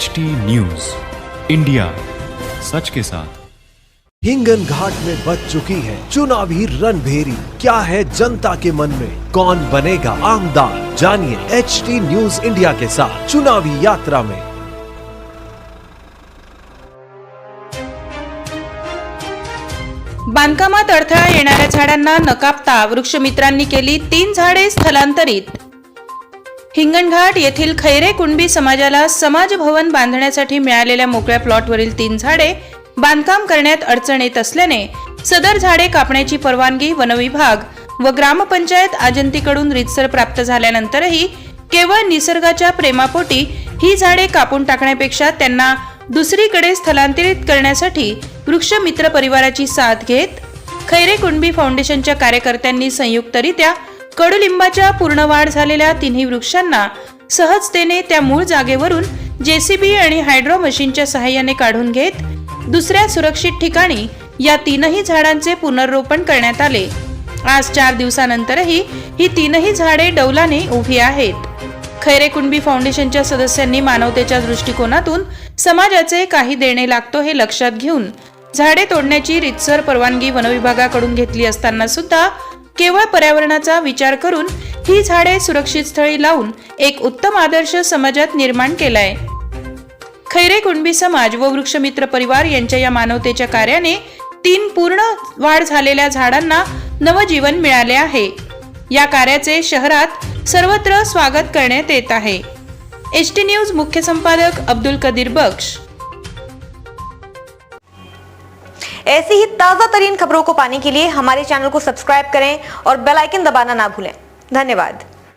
H T news India सच के साथ। हिंगन घाट में बच चुकी है। चुनावी रणभेरी। क्या है जनता के मन में? कौन बनेगा आमदार? जानिए एच टी न्यूज़ इंडिया के साथ चुनावी यात्रा में। बांधकामात अडथळा येणाऱ्या झाडांना न कापता वृक्षमित्रांनी केली तीन झाडे स्थलांतरित। हिंगणघाट येथील खैरे कुणबी समाजाला समाज भवन बांधण्यासाठी मिळालेल्या मोकळ्या प्लॉटवरील तीन झाडे बांधकाम करण्यात अडचण येत असल्याने सदर झाडे कापण्याची परवानगी वनविभाग व ग्रामपंचायत आजंतीकडून रितसर प्राप्त झाल्यानंतरही केवळ निसर्गाच्या प्रेमापोटी ही झाडे कापून टाकण्यापेक्षा त्यांना दुसरीकडे स्थलांतरित करण्यासाठी वृक्षमित्र परिवाराची साथ घेत खैरे कुणबी फाउंडेशनच्या कार्यकर्त्यांनी संयुक्तरित्या कडुलिंबाच्या पूर्ण वाढ झालेल्या तिन्ही वृक्षांना सहजतेने त्या मूळ जागेवरून जेसीबी आणि हायड्रो मशीनच्या सहाय्याने काढून घेत दुसऱ्या सुरक्षित ठिकाणी या तीनही झाडांचे पुनर्रोपण करण्यात आले. आज चार दिवसानंतरही ही तीनही झाडे डौलाने उभी आहेत. खैरे कुणबी फाउंडेशनच्या सदस्यांनी मानवतेच्या दृष्टिकोनातून समाजाचे काही देणे लागतो हे लक्षात घेऊन झाडे तोडण्याची रितसर परवानगी वनविभागाकडून घेतली असताना सुद्धा केवळ पर्यावरणाचा विचार करून ही झाडे सुरक्षित स्थळी लावून एक उत्तम आदर्श समाजात निर्माण केलाय. खैरे कुणबी समाज व वृक्षमित्र परिवार यांच्या या मानवतेच्या कार्याने तीन पूर्ण वाढ झालेल्या झाडांना नवजीवन मिळाले आहे. या कार्याचे शहरात सर्वत्र स्वागत करण्यात येत आहे. एच टी न्यूज मुख्य संपादक अब्दुल कदीर बख्श. ऐसी ही ताज़ा तरीन खबरों को पाने के लिए हमारे चैनल को सब्सक्राइब करें और बेलाइकन दबाना ना भूलें। धन्यवाद।